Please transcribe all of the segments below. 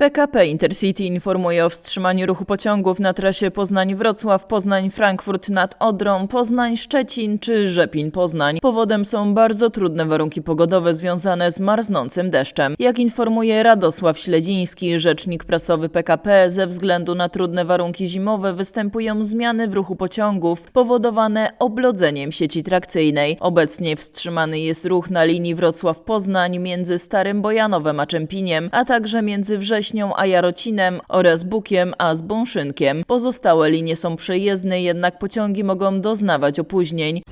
PKP Intercity informuje o wstrzymaniu ruchu pociągów na trasie Poznań-Wrocław, Poznań-Frankfurt nad Odrą, Poznań-Szczecin czy Rzepin-Poznań. Powodem są bardzo trudne warunki pogodowe związane z marznącym deszczem. Jak informuje Radosław Śledziński, rzecznik prasowy PKP, ze względu na trudne warunki zimowe występują zmiany w ruchu pociągów powodowane oblodzeniem sieci trakcyjnej. Obecnie wstrzymany jest ruch na linii Wrocław-Poznań między Starym Bojanowem a Czempiniem, a także między Wrześnią a Jarocinem oraz Bukiem a Zbąszynkiem. Pozostałe linie są przejezdne, jednak pociągi mogą doznawać opóźnień.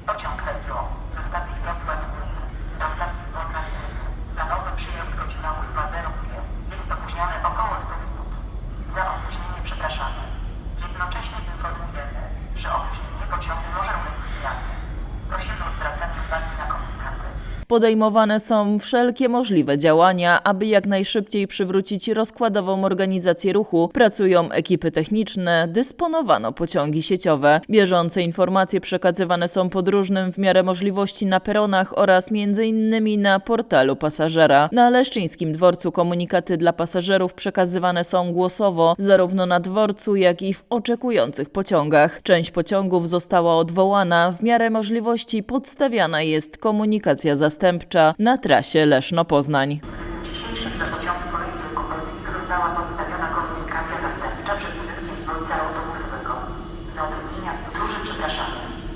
Podejmowane są wszelkie możliwe działania, aby jak najszybciej przywrócić rozkładową organizację ruchu. Pracują ekipy techniczne, dysponowano pociągi sieciowe. Bieżące informacje przekazywane są podróżnym w miarę możliwości na peronach oraz innymi na portalu pasażera. Na Leszczyńskim Dworcu komunikaty dla pasażerów przekazywane są głosowo, zarówno na dworcu, jak i w oczekujących pociągach. Część pociągów została odwołana, w miarę możliwości podstawiana jest komunikacja zastępcza zastępcza na trasie Leszno-Poznań. Została